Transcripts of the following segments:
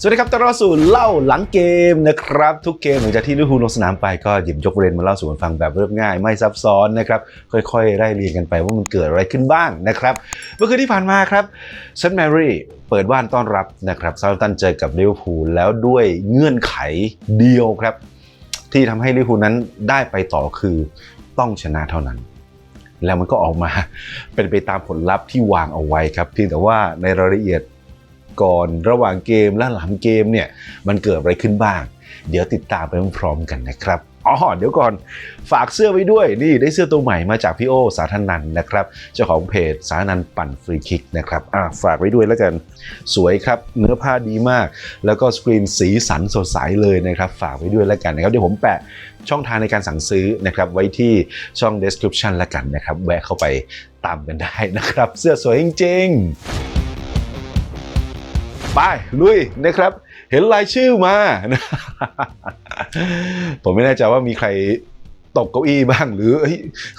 สวัสดีครับตอนรับสู่เล่าหลังเกมนะครับ ทุกเกมหลังจากที่ลิเวอร์พูลลงสนามไปก็หยิบยกประเด็นมาเล่าสู่กันฟังแบบเรียบง่ายไม่ซับซ้อนนะครับค่อยๆไล่เรียงกันไปว่ามันเกิดอะไรขึ้นบ้างนะครับเมื่อคืนที่ผ่านมาครับเซนต์แมรี่เปิดบ้านต้อนรับนะครับซาร์ตันเจอกับลิเวอร์พูลแล้วด้วยเงื่อนไขเดียวครับ ที่ทำให้ลิเวอร์พูลนั้นได้ไปต่อคือต้องชนะเท่านั้นแล้วมันก็ออกมาเป็นไปตามผลลัพธ์ที่วางเอาไว้ครับเพียงแต่ว่าในรายละเอียด ก่อนระหว่างเกมและหลังเกมเนี่ยมันเกิดอะไรขึ้นบ้าง เดี๋ยวติดตามไปพร้อมๆกันนะครับอ๋อเดี๋ยวก่อนฝากเสื้อไว้ด้วยนี่ได้เสื้อตัวใหม่มาจากพี่โอสาธนันนะครับ เจ้าของเพจสาธนันปั่นฟรีคิกนะครับอะฝากไว้ด้วยแล้วกันสวยครับเนื้อผ้าดีมาก แล้วก็สกรีนสีสันสดใสเลยนะครับ ฝากไว้ด้วยแล้วกันนะครับเดี๋ยวผมแปะช่องทางในการสั่งซื้อนะครับไว้ที่ช่อง description แล้วกันนะครับ แวะเข้าไปตามกันได้นะครับ เสื้อสวยจริงๆ ไปลุยนะครับ เห็นรายชื่อมา ผมไม่แน่ใจว่ามีใครตกเก้าอี้บ้าง หรือ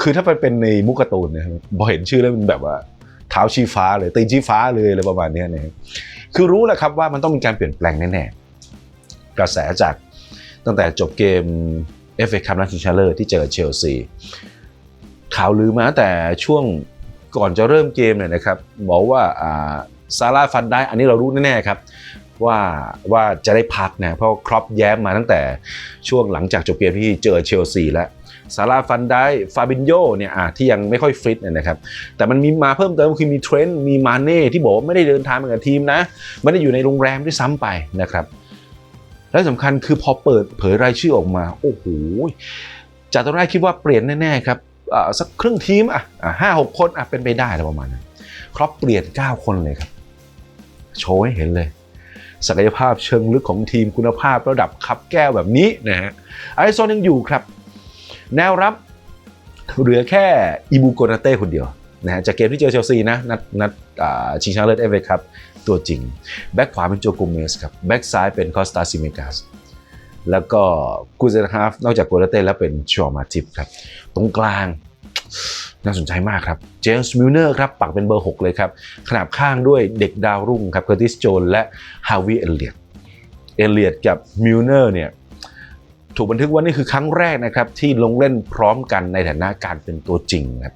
คือถ้ามันเป็นในมุกกร์ตูนเนะครับพอเห็นชื่อแล้วมันแบบว่าเท้าชี้ฟ้าเลยตีนชี้ฟ้าเลยอะไรประมาณนี้นะครับคือรู้แหละครับว่ามันต้องมีการเปลี่ยนแปลงแน่ๆกระแสจากตั้งแต่จบเกม FA คัพนัดชิงชนะเลิศที่เจอเชลซีข่าวลือมาแต่ช่วงก่อนจะเริ่มเกมเนี่ยนะครับ บอกว่า ซาร่าฟันได้ อันนี้เรารู้แน่ๆครับว่าว่าจะได้พักนะเพราะครอปแย้มมาตั้งแต่ช่วงหลังจากจบเกมที่เจอเชลซีแล้วซาร่าฟันได้ฟาบินโยเนี่ยอะที่ยังไม่ค่อยฟิตนะครับแต่มันมีมาเพิ่มเติมคือมีเทรนต์มีมาเน่ที่บอกว่าไม่ได้เดินทางมากับทีมนะไม่ได้อยู่ในโรงแรมด้วยซ้ำไปนะครับ และสำคัญคือพอเปิดเผยรายชื่อออกมา โอ้โหจากตอนแรกคิดว่าเปลี่ยนแน่ๆครับสักครึ่งทีมอะห้าหกคนอะเป็นไปได้แล้วประมาณนั้นครอปเปลี่ยน 9 คนเลยครับ โชว์ให้เห็นเลย ศักยภาพเชิงลึกของทีมคุณภาพระดับคับแก้วแบบนี้นะฮะไอซอนยังอยู่ครับ แนวรับเหลือแค่อีบูโกนาเต้คนเดียวนะฮะจากเกมที่เจอเชลซีนะนัดนัดชิงชนะเลิศเอฟเอครับตัวจริง แบ็กขวาเป็นโจโกเมสครับ แบ็กซ้ายเป็นคอสตาซิเมกาสแล้วก็กูเซนฮาฟนอกจากโกนาเต้แล้วเป็นชอมาทิปครับ ตรงกลาง น่าสนใจมากครับเจมส์มิลเนอร์ครับปักเป็นเบอร์ 6 เลยครับ ขนาบข้างด้วยเด็กดาวรุ่งครับเคอร์ติสโจนและฮาวิเอเลียตเอเลียตกับมิลเนอร์เนี่ยถูกบันทึกว่านี่คือครั้งแรกนะครับที่ลงเล่นพร้อมกันในฐานะการเป็นตัวจริงครับ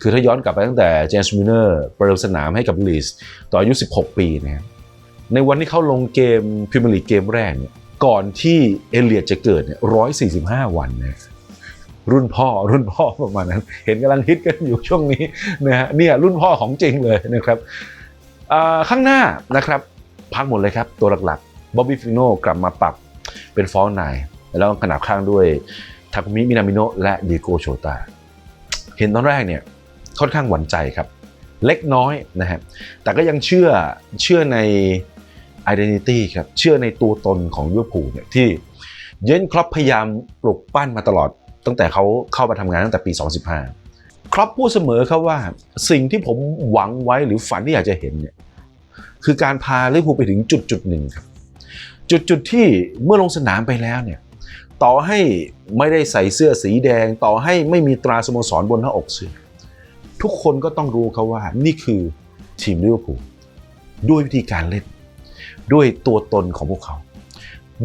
คือถ้าย้อนกลับไปตั้งแต่เจมส์มิลเนอร์ประเดิมสนามให้กับลีสตออายุ 16 ปีนะครับในวันที่เขาลงเกมพรีเมียร์ลีกเกมแรกเนี่ยก่อนที่เอเลียตจะเกิดเนี่ย145 วันนะ รุ่นพ่อรุ่นพ่อประมาณนั้น เห็นกำลังฮิตกันอยู่ช่วงนี้นะฮะเนี่ยรุ่นพ่อของจริงเลยนะครับข้างหน้านะครับพักหมดเลยครับ ตัวหลักๆบ๊อบบี้ฟิโน่กลับมาปรับเป็นฟอลไนแล้วขนาบข้างด้วยทาคุมิมินามิโนะและดิโกโชตาเห็นตอนแรกเนี่ยค่อนข้างหวั่นใจครับ เล็กน้อยนะฮะแต่ก็ยังเชื่อเชื่อใน identity ครับเชื่อในตัวตนของลิเวอร์พูลเนี่ยที่เยนครอปพยายามปลุกปั้นมาตลอด ตั้งแต่เขาเข้ามาทำงานตั้งแต่ปี 2015 ครอปพูดเสมอครับว่าสิ่งที่ผมหวังไว้หรือฝันที่อยากจะเห็นเนี่ยคือการพาลิเวอร์พูลไปถึงจุดจุดหนึ่งครับจุดจุดที่เมื่อลงสนามไปแล้วเนี่ยต่อให้ไม่ได้ใส่เสื้อสีแดง ต่อให้ไม่มีตราสโมสรบนหน้าอกเสื้อทุกคนก็ต้องรู้เขาว่านี่คือทีมลิเวอร์พูลด้วยวิธีการเล่น ด้วยตัวตนของพวกเขา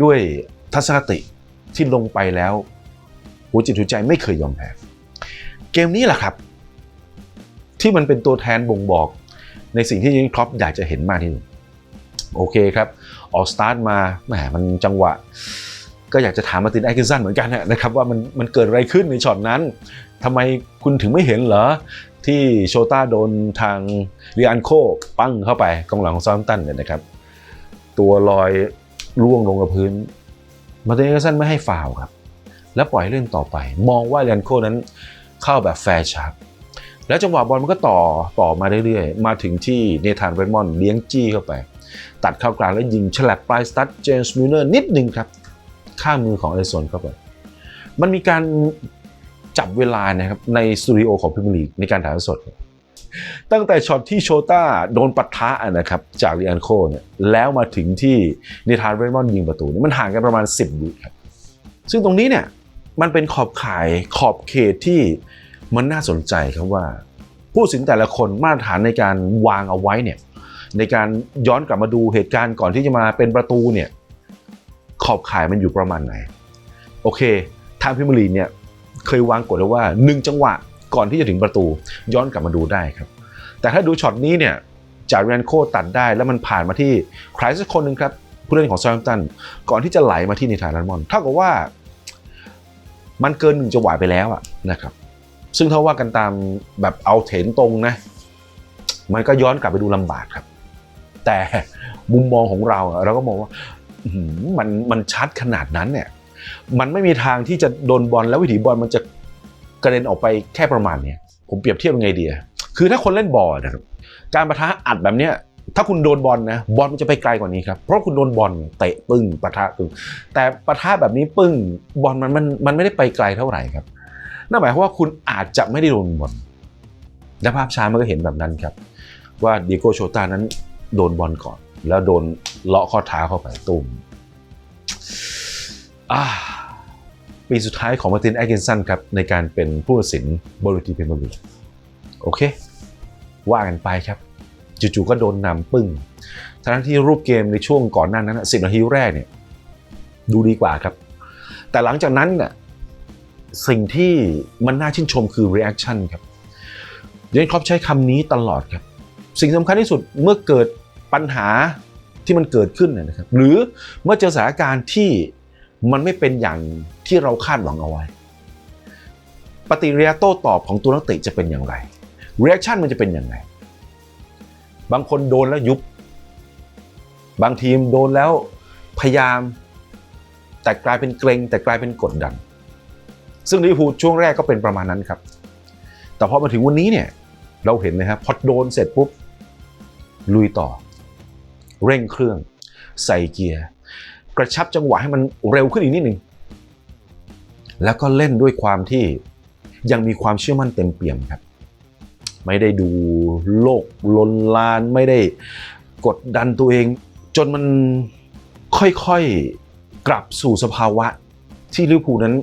ด้วยทัศนคติที่ลงไปแล้ว หัวจิตหัวใจไม่เคยยอมแพ้เกมนี้แหละครับ ที่มันเป็นตัวแทนบ่งบอกในสิ่งที่เยนครอปอยากจะเห็นมากที่สุดโอเคครับ ออกสตาร์ทมาแหมมันจังหวะ ก็อยากจะถามมาตินไอคินสันเหมือนกันนะครับว่ามันมันเกิดอะไรขึ้นในช็อตนั้นทำไมคุณถึงไม่เห็นเหรอ ที่โชต้าโดนทางเรียนโคปั้งเข้าไปกองหลังของซาร์ตันเนี่ยนะครับ ตัวลอยล่วงลงกับพื้น มาตินไอคินสันไม่ให้ฟาวครับ แล้วปล่อยให้เล่นต่อไป มองว่าเรนโคนั้นเข้าแบบแฟร์ชาร์ปแล้วจังหวะบอลมันก็ต่อต่อมาเรื่อยๆ มาถึงที่เนธานเรมอนด์เลี้ยงจี้เข้าไป ตัดเข้ากลางแล้วยิงฉลับปลายสตัดเจมส์มิลเนอร์นิดหนึ่งครับ ข้ามือของเอลิสันเข้าไป มันมีการจับเวลานะครับในสตูดิโอของพิมลีกในการถ่ายทอดสด ตั้งแต่ช็อตที่โชต้าโดนปะทะนะครับจากเรียนโคเนี่ยแล้วมาถึงที่เนธานเรมอนด์ยิงประตูนี่ยมันห่างกันประมาณ 10วิครับซึ่งตรงนี้เนี่ย มันเป็นขอบข่ายขอบเขตที่มันน่าสนใจครับว่า ผู้สินแต่ละคนมาตรฐานในการวางเอาไว้เนี่ยในการย้อนกลับมาดูเหตุการณ์ก่อนที่จะมาเป็นประตูเนี่ยขอบข่ายมันอยู่ประมาณไหน โอเคทางพิมลีเนี่ยเคยวางกฎไว้ว่า 1 จังหวะก่อนที่จะถึงประตู ย้อนกลับมาดูได้ครับ แต่ถ้าดูช็อตนี้เนี่ยจากแรนโคตัดได้แล้วมันผ่านมาที่ใครสักคนหนึ่งครับผู้เล่นของซา u ์ h ตันก่อนที่จะไหลมาที่ในทานมอนเท่ากับว่า มันเกินหนึ่งจังหวะไปแล้วอะนะครับ ซึ่งถ้าว่ากันตามแบบเอาเถนตรงนะ มันก็ย้อนกลับไปดูลำบากครับ แต่มุมมองของเราเราก็มองว่ามันมันชัดขนาดนั้นเนี่ยมันไม่มีทางที่จะโดนบอลแล้ววิถีบอลมันจะกระเด็นออกไปแค่ประมาณเนี้ยผมเปรียบเทียบยังไงดีคือถ้าคนเล่นบอลนะครับการประทะอัดแบบเนี้ย ถ้าคุณโดนบอลนะบอลมันจะไปไกลกว่านี้ครับ เพราะคุณโดนบอลเตะปึ้งปะทะปึ้งแต่ปะทะแบบนี้ปึ้งบอลมันมันมันไม่ได้ไปไกลเท่าไหร่ครับนั่นหมายความว่าคุณอาจจะไม่ได้โดนบอลและภาพช้ามันก็เห็นแบบนั้นครับ ว่าดีโกโชตานั้นโดนบอลก่อน แล้วโดนเลาะข้อเท้าเข้าไปตุ้มปีสุดท้ายของมาตินแอคเกนสันครับ ในการเป็นผู้ตัดสินบริทีเพมเบอร์โอเค ว่ากันไปครับ จู่ๆก็โดนนำปึ้งทั้งที่รูปเกมในช่วงก่อนหน้านั้นสิบนาทีแรกเนี่ยดูดีกว่าครับ แต่หลังจากนั้นน่ะสิ่งที่มันน่าชื่นชมคือ reaction ครับเยนครอปใช้คำนี้ตลอดครับ สิ่งสำคัญที่สุดเมื่อเกิดปัญหาที่มันเกิดขึ้นนะนะครับ หรือเมื่อเจอสถานการณ์ที่มันไม่เป็นอย่างที่เราคาดหวังเอาไว้ ปฏิกิริยาโต้ตอบของตัวนักเตะจะเป็นอย่างไร reaction มันจะเป็นอย่างไร บางคนโดนแล้วยุบ บางทีมโดนแล้วพยายาม แต่กลายเป็นเกรงแต่กลายเป็นกดดัน ซึ่งลิเวอร์พูลช่วงแรกก็เป็นประมาณนั้นครับ แต่พอมาถึงวันนี้เนี่ยเราเห็นนะครับพอโดนเสร็จปุ๊บลุยต่อ เร่งเครื่อง ใส่เกียร์ กระชับจังหวะให้มันเร็วขึ้นอีกนิดหนึ่งแล้วก็เล่นด้วยความที่ยังมีความเชื่อมั่นเต็มเปี่ยมครับ ไม่ได้ดูโลกลนลาน ไม่ได้กดดันตัวเอง จนมันค่อยๆกลับสู่สภาวะที่ลิเวอร์พูลนั้น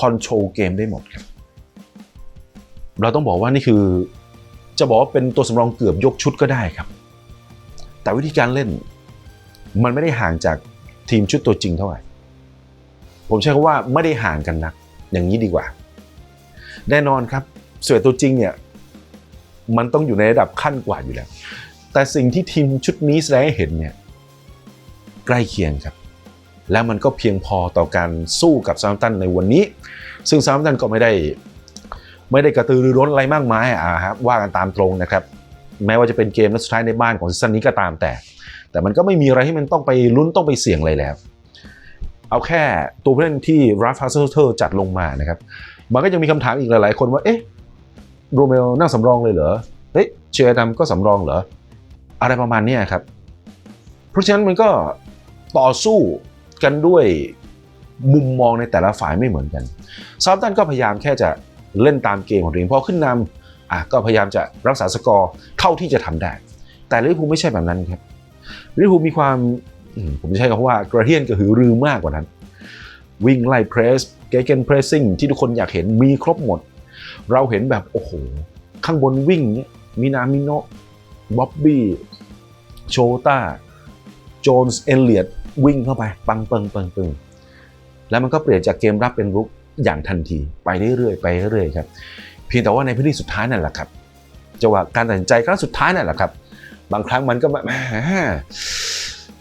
คอนโทรลเกมได้หมดครับ เราต้องบอกว่านี่คือจะบอกว่าเป็นตัวสำรองเกือบยกชุดก็ได้ครับ แต่วิธีการเล่นมันไม่ได้ห่างจากทีมชุดตัวจริงเท่าไหร่ ผมใช้คำว่าไม่ได้ห่างกันนัก อย่างนี้ดีกว่า แน่นอนครับสวนตัวจริงเนี่ย มันต้องอยู่ในระดับขั้นกว่าอยู่แล้ว แต่สิ่งที่ทีมชุดนี้แสดงให้เห็นเนี่ยใกล้เคียงครับ และมันก็เพียงพอต่อการสู้กับซา u ์ตันในวันนี้ ซึ่งซา u ์ตันก็ไม่ได้ ไม่ได้กระตือรือร้นอะไรมากมายอะครับว่ากันตามตรงนะครับ แม้ว่าจะเป็นเกมนัดสุดท้ายในบ้านของซีซั่นนี้ก็ตามแต่ แต่มันก็ไม่มีอะไรที่มันต้องไปลุ้นต้องไปเสี่ยงอะไรแล้ว เอาแค่ตัวผู้เล่นที่ราฟาเซอร์จัดลงมานะครับ มันก็ยังมีคำถามอีกหลายๆ คนว่าเอ๊ะ โรเมโอนั่งสำรองเลยเหรอ เฮ้ยเชียร์ดำก็สำรองเหรอ อะไรประมาณนี้ครับ เพราะฉะนั้นมันก็ต่อสู้กันด้วยมุมมองในแต่ละฝ่ายไม่เหมือนกันซาร์ตันก็พยายามแค่จะเล่นตามเกมของตัวเองพอขึ้นนำอะก็พยายามจะรักษาสกอร์เท่าที่จะทำได้ แต่ลิเวอร์พูลไม่ใช่แบบนั้นครับลิเวอร์พูลมีความผมจะใช้คำว่ากระเทียนกระหือรือมากกว่านั้น วิ่งไล่เพรสเกเกนเพรสซิ่งที่ทุกคนอยากเห็นมีครบหมด เราเห็นแบบโอ้โห ข้างบนวิ่งเนี่ยมินามิโนะบ๊อบบี้ โชตาโจนส์ เอลเลียดวิ่งเข้าไป ปังเปิงเปิงเปิงแล้วมันก็เปลี่ยนจากเกมรับเป็นรุกอย่างทันที ไปเรื่อยๆไปเรื่อยๆครับเพียงแต่ว่าในพื้นที่สุดท้ายนั่นแหละครับจังหวะการตัดสินใจครั้งสุดท้ายนั่นแหละครับ บางครั้งมันก็แบบแหม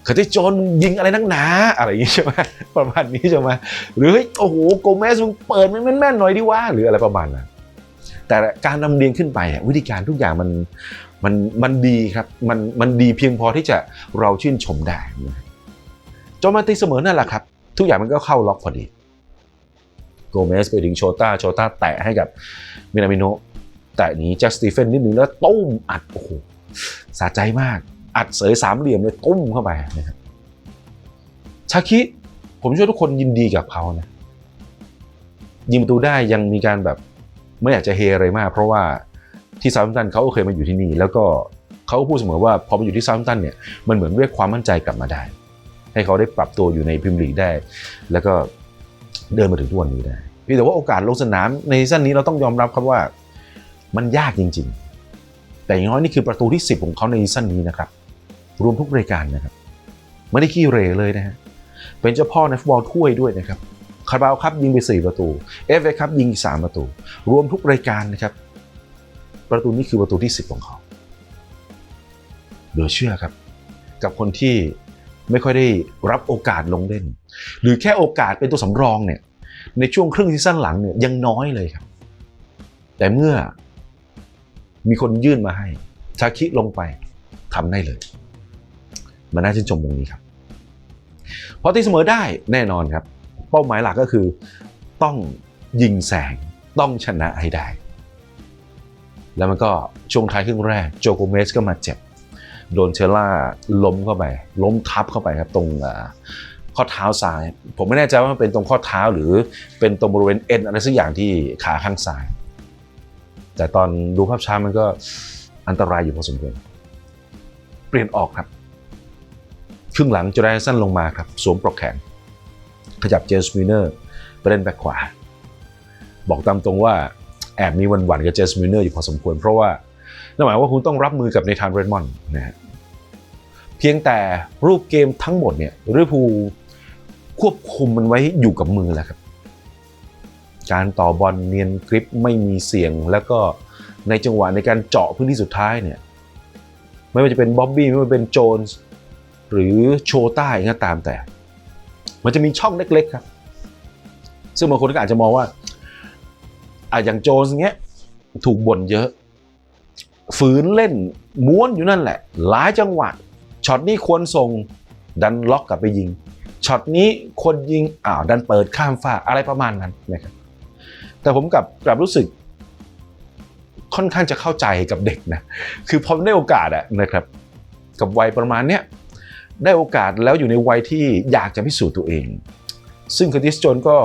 เคยที่โจนมึงยิงอะไรนักหนา อะไรอย่างงี้ใช่ไหมประมาณนี้ใช่ไหมหรือโอ้โหโกเมสมึงเปิดมันแม่นๆหน่อยดิว่าหรืออะไรประมาณนั้น แต่การลำเลียงขึ้นไปอะวิธีการทุกอย่างมันมันมันดีครับมันมันดีเพียงพอที่จะเราชื่นชมได้นะครับจนมาตีเสมอนั่นแหละครับ ทุกอย่างมันก็เข้าล็อกพอดีโกเมสไปถึงโชต้าโชต้าแตะให้กับมินามิโนแตะหนี้แจ็คสตีเฟนนิดนึงแล้วตุ้มอัดโอ้โหสะใจมาก อัดเสยสามเหลี่ยมเลยตุ้มเข้าไปนะครับชาคิผมเชื่อทุกคนยินดีกับเขานะยิงประตูได้ยังมีการแบบ ไม่อยากจะเฮอะไรมาก เพราะว่าที่ซา u ์ตันเขาเคยมาอยู่ที่นี่ แล้วก็เขาก็พูดเสมอว่าพอมาอยู่ที่ซา u ์ตันเนี่ยมันเหมือนเรียกความมั่นใจกลับมาได้ ให้เขาได้ปรับตัวอยู่ในพรีเมียร์ลีกได้ แล้วก็เดินมาถึงทุกวันนี้ได้พียงแต่ว่าโอกาสลงสนามในซีซั่นนี้เราต้องยอมรับครับว่ามันยากจริง ๆ แต่อย่างน้อยนี่คือประตูที่ 10 ของเขาในซีซั่นนี้นะครับ รวมทุกรายการนะครับ ไม่ได้ขี้เรเลยนะฮะเป็นเจ้าพ่อในฟุตบอลถ้วยด้วยนะครับ คาราบาวครับยิงไป 4 ประตูเอฟเอครับยิงอีก 3 ประตู รวมทุกรายการนะครับ ประตูนี้คือประตูที่ 10 ของเขาเหลือเชื่อครับ กับคนที่ไม่ค่อยได้รับโอกาสลงเล่น หรือแค่โอกาสเป็นตัวสำรองเนี่ยในช่วงครึ่งซีซั่นหลังเนี่ยยังน้อยเลยครับ แต่เมื่อมีคนยื่นมาให้ชาคิลงไปทำได้เลย มันน่าชื่นชมตรงนี้ครับ พอตีเสมอได้แน่นอนครับ เป้าหมายหลักก็คือ ต้องยิงแสงต้องชนะให้ได้ แล้วมันก็ช่วงท้ายครึ่งแรก โจโกเมสก็มาเจ็บ โดนเชล่าล้มเข้าไป ล้มทับเข้าไปครับตรงข้อเท้าซ้าย ผมไม่แน่ใจว่ามันเป็นตรงข้อเท้าหรือเป็นตรงบริเวณเอ็นอะไรสักอย่างที่ขาข้างซ้าย แต่ตอนดูภาพช้ามันก็อันตรายอยู่พอสมควรเปลี่ยนออกครับ ครึ่งหลังจอร์แดนสันลงมาครับ สวมปลอกแขน ขยับเจสมิเนอร์ไปเล่นแบ็คขวา บอกตามตรงว่าแอบมีวันหวันกับเจสมิเนอร์อยู่พอสมควร เพราะว่านั่นหมายว่าคุณต้องรับมือกับในทานเรดมอนด์นะฮะเพียงแต่รูปเกมทั้งหมดเนี่ยลิเวอร์พูลควบคุมมันไว้อยู่กับมือแล้วครับ การต่อบอลเนียนกริปไม่มีเสียง แล้วก็ในจังหวะในการเจาะพื้นที่สุดท้ายเนี่ยไม่ว่าจะเป็นบ๊อบบี้ไม่ว่าจะเป็นโจนส์หรือโชต้าอย่างก็ตามแต่ มันจะมีช่องเล็ก ๆ ครับ ซึ่งบางคนก็อาจจะมองว่าอะอย่างโจนส์เงี้ยถูกบ่นเยอะ ฝืนเล่นม้วนอยู่นั่นแหละ หลายจังหวะช็อตนี้ควรส่งดันล็อกกลับไปยิงช็อตนี้คนยิงอ้าวดันเปิดข้ามฟ้าอะไรประมาณนั้นนะครับแต่ผมกลับกลับรู้สึกค่อนข้างจะเข้าใจกับเด็กนะ คือพอได้โอกาสอะนะครับ กับวัยประมาณเนี้ย ได้โอกาสแล้วอยู่ในวัยที่อยากจะพิสูจน์ตัวเอง ซึ่งคริสโจนก็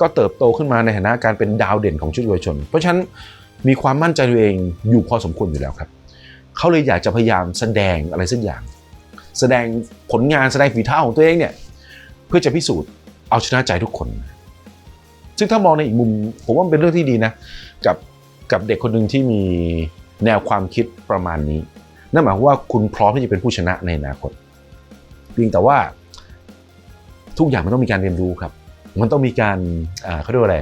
ก็เติบโตขึ้นมาในฐานะการเป็นดาวเด่นของชุดเยาวชน เพราะฉะนั้นมีความมั่นใจตัวเองอยู่พอสมควรอยู่แล้วครับ เขาเลยอยากจะพยายามแสดงอะไรสักอย่าง แสดงผลงานแสดงฝีเท้าของตัวเองเนี่ยเพื่อจะพิสูจน์เอาชนะใจทุกคน ซึ่งถ้ามองในอีกมุม ผมว่าเป็นเรื่องที่ดีนะ กับกับเด็กคนหนึ่งที่มีแนวความคิดประมาณนี้ นั่นหมายความว่าคุณพร้อมที่จะเป็นผู้ชนะในอนาคต พียงแต่ว่า ทุกอย่างมันต้องมีการเรียนรู้ครับ มันต้องมีการเขาเรียกว่าอะไร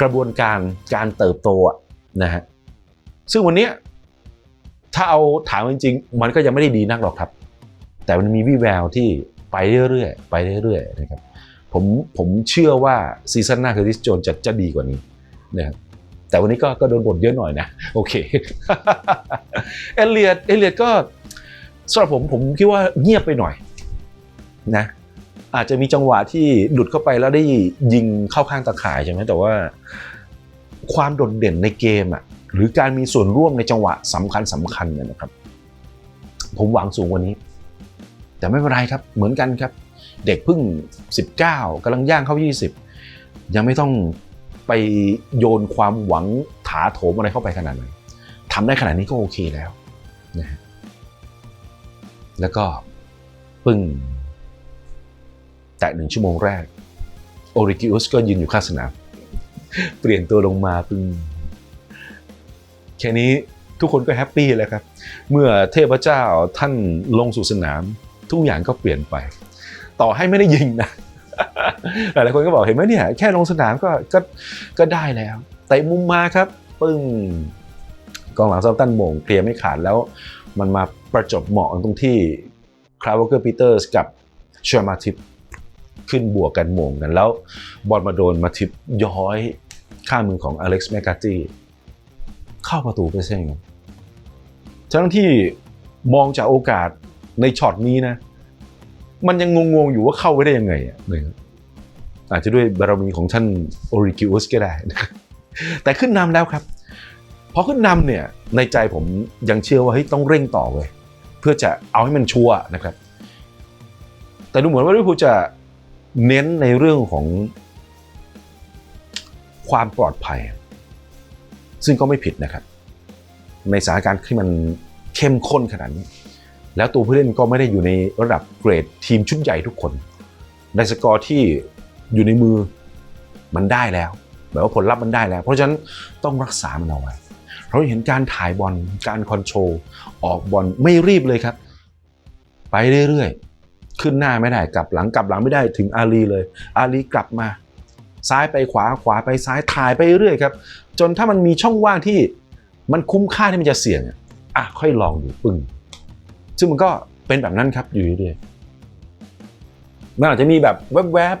กระบวนการการเติบโตนะฮะซึ่งวันนี้ถ้าเอาถามจริงๆ มันก็ยังไม่ได้ดีนักหรอกครับ แต่มันมีวิแววที่ไปเรื่อยๆไปเรื่อยๆนะครับผมผมเชื่อว่าซีซั่นหน้าคือทิสโจนจะจะดีกว่านี้นะครับแต่วันนี้ก็ก็โดนบ่นเยอะหน่อยนะ โอเคเอเลียดเอเลียดก็สำหรับผมผมคิดว่าเงียบไปหน่อย นะอาจจะมีจังหวะที่หลุดเข้าไปแล้วได้ยิงเข้าข้างตาข่ายใช่ไหมแต่ว่า ความโดดเด่นในเกมอะหรือการมีส่วนร่วมในจังหวะสำคัญสำคัญเนี่ยนะครับ ผมหวังสูงกว่านี้ แต่ไม่เป็นไรครับเหมือนกันครับ เด็กเพิ่ง 19กำลังย่างเข้า 20 ยังไม่ต้องไปโยนความหวังถาโถมอะไรเข้าไปขนาดนั้นทำได้ขนาดนี้ก็โอเคแล้วนะฮะแล้วก็ปึ้ง แต่หนึ่งชั่วโมงแรก โอริกิอุสก็ยืนอยู่ข้างสนาม เปลี่ยนตัวลงมาปึ้งแค่นี้ทุกคนก็แฮปปี้แล้วครับ เมื่อเทพเจ้าท่านลงสู่สนาม ทุกอย่างก็เปลี่ยนไป ต่อให้ไม่ได้ยิงนะหลายคนก็บอกเห็นไหมเนี่ยแค่ลงสนามก็ก็ก็ได้แล้วแต่มุมมาครับ ปึ้งกองหลังเซาตันโมงเคลียร์ไม่ขาดแล้ว มันมาประจบเหมาะตรงที่คราวเกอร์ปีเตอร์สกับเชอร์มาทิป ขึ้นบวกกันโมงกัน แล้วบอลมาโดนมาทิปย้อยข้างมือของอเล็กซ์แมกกาตีเข้าประตูไปเส้นทั้งที่มองจากโอกาสในช็อตนี้นะ มันยังงงๆอยู่ว่าเข้าไปได้ยังไงอะนะครับอาจจะด้วยบารมีของท่านโอริกิอุสก็ได้นะแต่ขึ้นนำแล้วครับพอขึ้นนำเนี่ยในใจผมยังเชื่อว่าเฮ้ยต้องเร่งต่อเว้ยเพื่อจะเอาให้มันชัวร์นะครับ แต่ดูเหมือนว่าลิเวอร์พูลจะ เน้นในเรื่องของความปลอดภัย ซึ่งก็ไม่ผิดนะครับ ในสถานการณ์ที่มันเข้มข้นขนาดนี้ แล้วตัวผู้เล่นก็ไม่ได้อยู่ในระดับเกรดทีมชุดใหญ่ทุกคน ในสกอร์ที่อยู่ในมือมันได้แล้วแบบว่าผลลัพธ์มันได้แล้ว เพราะฉะนั้นต้องรักษามันเอาไว้เราเห็นการถ่ายบอลการคอนโทรลออกบอลไม่รีบเลยครับ ไปเรื่อยๆ ขึ้นหน้าไม่ได้กลับหลังกลับหลังไม่ได้ถึงอาลีเลย อาลีกลับมา ซ้ายไปขวาขวาไปซ้ายถ่ายไปเรื่อยครับ จนถ้ามันมีช่องว่างที่มันคุ้มค่าที่มันจะเสี่ยงอะค่อยลองดูปึ้งซึ่งมันก็เป็นแบบนั้นครับอยู่เรื่อยๆมันอาจจะมีแบบแวบ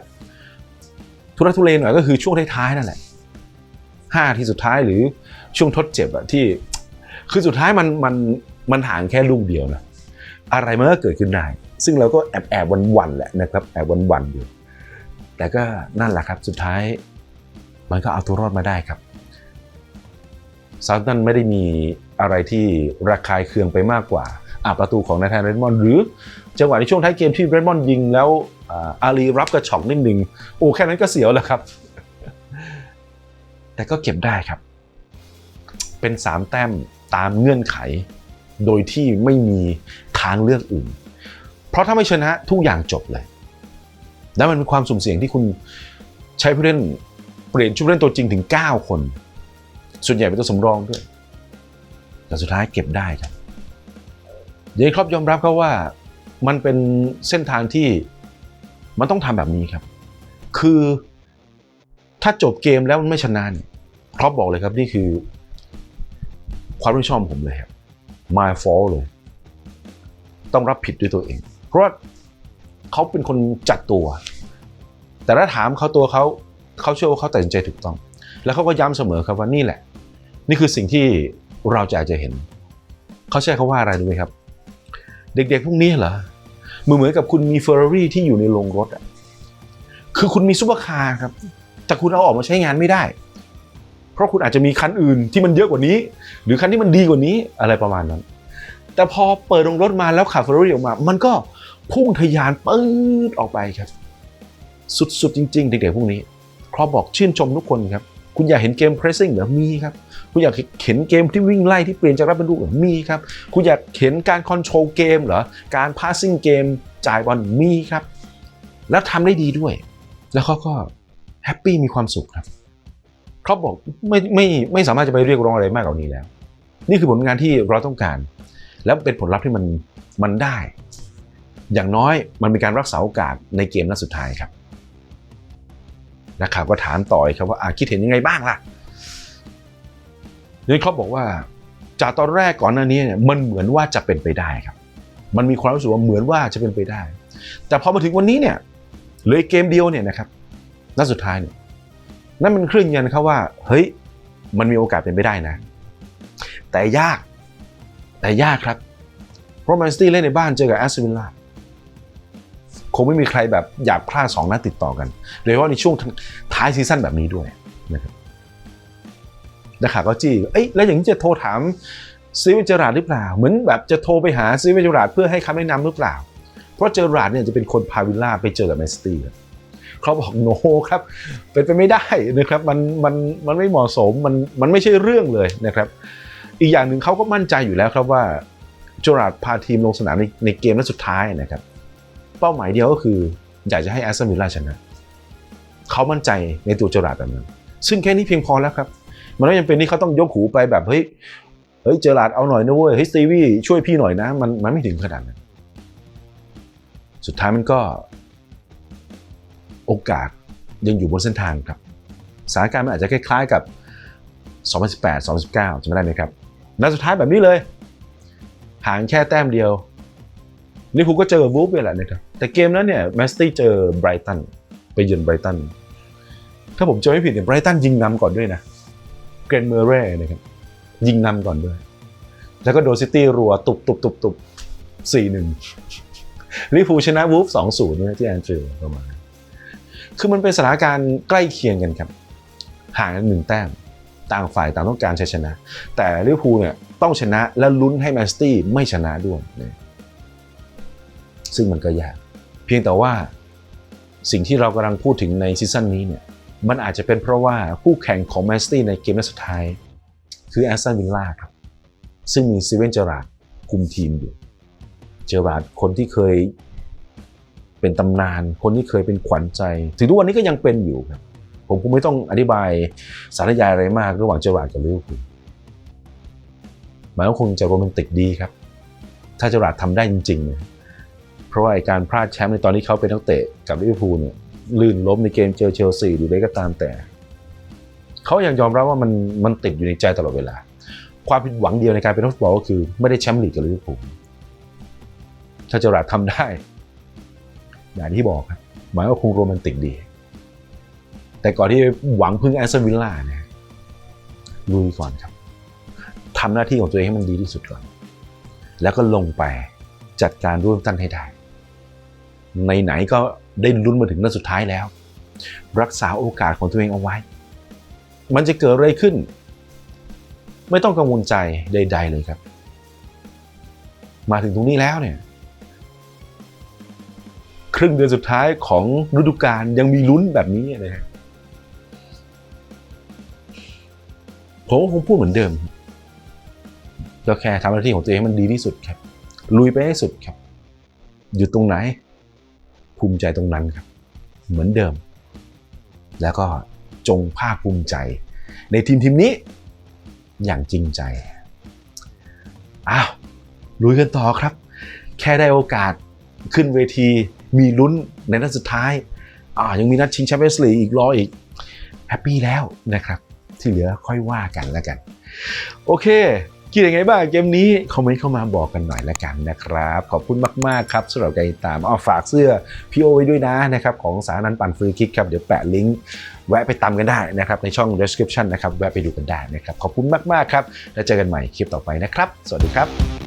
ๆทุรทุเลหน่อยก็คือช่วงท้ายๆนั่นแหละห้าที่สุดท้ายหรือช่วงทดเจ็บอะที่ คือสุดท้ายมันมันมันห่างแค่ลูกเดียวนะอะไรมันก็เกิดขึ้นได้ ซึ่งเราก็แอบแอบวันวันๆแหละนะครับแอบวันวันๆอยู่ แต่ก็นั่นแหละครับสุดท้าย มันก็เอาตัวรอดมาได้ครับซา u ตันไม่ได้มีอะไรที่ระคายเคืองไปมากกว่าอะประตูของนาธานเรดมอนด์หรือจังหวะในช่วงท้ายเกมที่เรดมอนด์ยิงแล้วอาลีรับกระชอกนิดหนึ่งโอ้แค่นั้นก็เสียวแล้วครับ แต่ก็เก็บได้ครับ เป็น 3 แต้มตามเงื่อนไข โดยที่ไม่มีทางเลือกอื่น เพราะถ้าไม่ชนะทุกอย่างจบเลย แล้วมันเป็นความสุ่มเสี่ยงที่คุณใช้ผู้เล่นเปลี่ยนชุดเล่นตัวจริงถึง 9 คน ส่วนใหญ่เป็นตัวสำรองด้วย แต่สุดท้ายเก็บได้ครับเยครอปยอมรับครับว่ามันเป็นเส้นทางที่มันต้องทำแบบนี้ครับ คือถ้าจบเกมแล้วมันไม่ชนะเนี่ยครอปบอกเลยครับนี่คือ ความรับผิดชอบผมเลยครับ my fault เลย ต้องรับผิดด้วยตัวเอง เพราะเขาเป็นคนจัดตัว แต่ถ้าถามเขาตัวเขาเขาเชื่อว่าเขาตัดสินใจถูกต้อง แล้วเขาก็ย้ำเสมอครับว่านี่แหละ นี่คือสิ่งที่เราจะอาจจะเห็น เขาใช้คาว่าอะไรรู้ไหมครับ เด็กๆพวกนี้เหรอเหมือนเหมือนกับคุณมีเฟอร์รารี่ที่อยู่ในโรงรถอะคือคุณมีซุปเปอร์คาร์ครับ แต่คุณเอาออกมาใช้งานไม่ได้ เพราะคุณอาจจะมีคันอื่นที่มันเยอะกว่านี้ หรือคันที่มันดีกว่านี้อะไรประมาณนั้น แต่พอเปิดโรงรถมาแล้วขับเฟอร์รารี่ออกมา มันก็ พุ่งทะยานปื๊ดออกไปครับ สุดๆจริง ๆ เด็กๆพวกนี้ครอปบอกชื่นชมทุกคนครับ คุณอยากเห็นเกม pressing เหรอมีครับ คุณอยากเห็นเกมที่วิ่งไล่ที่เปลี่ยนจากรับบรรลุเหรอมีครับ คุณอยากเห็นการ control เกมเหรอ การ passing เกมจ่ายบอลมีครับ แล้วทำได้ดีด้วย แล้วเขาก็แฮปปี้มีความสุขครับครอปบอกไม่ไม่ไม่สามารถจะไปเรียกร้องอะไรมากกว่านี้แล้ว นี่คือผลงานที่เราต้องการ แล้วเป็นผลลัพธ์ที่มันมันได้ อย่างน้อยมันมีการรักษาโอกาสในเกมนัดสุดท้ายครับนักข่าวก็ถามต่อยครับว่าอาคิดเห็นยังไงบ้างล่ะนี่เขาบอกว่าจากตอนแรกก่อนหน้านี้เนี่ยมันเหมือนว่าจะเป็นไปได้ครับ มันมีความรู้สึกว่าเหมือนว่าจะเป็นไปได้ แต่พอมาถึงวันนี้เนี่ยเหลือเกมเดียวเนี่ยนะครับนัดสุดท้ายเนี่ยนั่นมันเครื่องยืนยันครับว่า เฮ้ยมันมีโอกาสเป็นไปได้นะ แต่ยากแต่ยากครับเพราะแมนซิตี้เล่นในบ้านเจอกับแอสตันวิลล่า คงไม่มีใครแบบอยากพลาดสองนัดติดต่อกันโดยเฉพาะในช่วงท้ายซีซั่นแบบนี้ด้วยนะครับนักข่าวก็จี้เอ้ยแล้วอย่างนี้จะโทรถามซีเวเจอราดหรือเปล่า เหมือนแบบจะโทรไปหาซีเวเจอราดเพื่อให้คำแนะนำหรือเปล่า เพราะเจอราร์ดเนี่ยจะเป็นคนพาวิลล่าไปเจอกับแมนซิตี้เขาบอกโนครับ เป็นไปไม่ได้นะครับมันมันมันไม่เหมาะสมมันมันไม่ใช่เรื่องเลยนะครับ อีกอย่างหนึ่งเขาก็มั่นใจอยู่แล้วครับว่าเจอราร์ดพาทีมลงสนามในในเกมนัดสุดท้ายนะครับ เป้าหมายเดียวก็คือ อยากจะให้แอสตันวิลล่าชนะ เขามั่นใจในตัวเจอราดแบบนั้น ซึ่งแค่นี้เพียงพอแล้วครับ มันไม่จำเป็นที่เขาต้องยกหูไปแบบเฮ้ยเฮ้ยเจอราดเอาหน่อยนะเว้ยเฮ้ยสตีวี่ช่วยพี่หน่อยนะ มันมันไม่ถึงขนาดนั้น สุดท้ายมันก็ โอกาสยังอยู่บนเส้นทางครับสถานการณ์มันอาจจะคล้ายๆกับ 2018 2019จำไม่ได้ไหมครับนัดสุดท้ายแบบนี้เลย ห่างแค่แต้มเดียว ลิเวอร์พูลก็เจอวูฟไปแหละนะครับแต่เกมนั้นเนี่ยแมนซิตี้เจอไบรตันไปเยือนไบรตันถ้าผมจำไม่ผิดเนี่ยไบรตันยิงนำก่อนด้วยนะเกรนเมอร์เร่นะครับยิงนำก่อนด้วย แล้วก็โดนซิตี้รัวตุบตุบตุบตุบสี่หนึ่งลิเวอร์พูลชนะวูฟสองศูนย์นะที่แอนฟิลด์ประมาณคือมันเป็นสถานการณ์ใกล้เคียงกันครับ ห่างกันหนึ่งแต้มต่างฝ่ายต่างต้องการชัยชนะ แต่ลิเวอร์พูลเนี่ยต้องชนะและลุ้นให้แมนซิตี้ไม่ชนะด้วยนะ ซึ่งมันก็ยาก เพียงแต่ว่าสิ่งที่เรากำลังพูดถึงในซีซั่นนี้เนี่ยมันอาจจะเป็นเพราะว่าคู่แข่งของแมนซิตี้ในเกมนัดสุดท้าย คือแอสตันวิลล่าครับ ซึ่งมีซีเวนเจอราร์ดคุมทีมอยู่ เจอราร์ดคนที่เคยเป็นตำนาน คนที่เคยเป็นขวัญใจ ถึงทุกวันนี้ก็ยังเป็นอยู่ครับ ผมคงไม่ต้องอธิบายสาธยายอะไรมากระหว่างเจอราร์ดกับลิเวอร์พูลมันก็คงจะโรแมนติกดีครับ ถ้าเจอราร์ดทำได้จริงๆเนี่ย เพราะว่าไอการพลาดแชมป์ในตอนที่เขาเป็นนักเตะกับลิเวอร์พูลเนี่ยลื่นล้มในเกมเจอเชลซีหรืออะไรก็ตามแต่ เขายังยอมรับว่ามันมันติดอยู่ในใจตลอดเวลา ความผิดหวังเดียวในการเป็นนักฟุตบอลก็คือไม่ได้แชมป์ลีกกับลิเวอร์พูลถ้าเจอราดทำได้ อย่างที่บอกครับหมายว่าคงโรแมนติกดี แต่ก่อนที่หวังพึ่งแอสตันวิลล่าเนี่ยลุยก่อนครับทำหน้าที่ของตัวเองให้มันดีที่สุดก่อน แล้วก็ลงไปจัดการร่วมตั้นให้ได้ ไหนๆก็ได้ลุ้นมาถึงนัดสุดท้ายแล้ว รักษาโอกาสของตัวเองเอาไว้ มันจะเกิดอะไรขึ้น ไม่ต้องกังวลใจใด ๆ เลยครับ มาถึงตรงนี้แล้วเนี่ย ครึ่งเดือนสุดท้ายของฤดูกาลยังมีลุ้นแบบนี้เลยฮะผมก็คงพูดเหมือนเดิมก็แค่ทำหน้าที่ของตัวเองให้มันดีที่สุดครับ ลุยไปให้สุดครับ อยู่ตรงไหน ภูมิใจตรงนั้นครับ เหมือนเดิม แล้วก็จงภาคภูมิใจ ในทีมทีมนี้อย่างจริงใจ อ้าวลุยกันต่อครับ แค่ได้โอกาสขึ้นเวทีมีลุ้นในนัดสุดท้ายอ่ายังมีนัดชิงแชมเปี้ยนส์ลีกอีกรออีก แฮปปี้แล้วนะครับ ที่เหลือค่อยว่ากันแล้วกัน โอเค คิดยังไงบ้างเกมนี้คอมเมนต์เข้ามาบอกกันหน่อยละกันนะครับ ขอบคุณมาก ๆ ครับสำหรับการติดตามเอาฝากเสื้อพี่โอไว้ด้วยนะนะครับของสารนันปันฟรีคิกครับ เดี๋ยวแปะลิงก์แวะไปตามกันได้นะครับ ในช่อง description นะครับ แวะไปดูกันได้นะครับ ขอบคุณมาก ๆ ครับ แล้วเจอกันใหม่คลิปต่อไปนะครับ สวัสดีครับ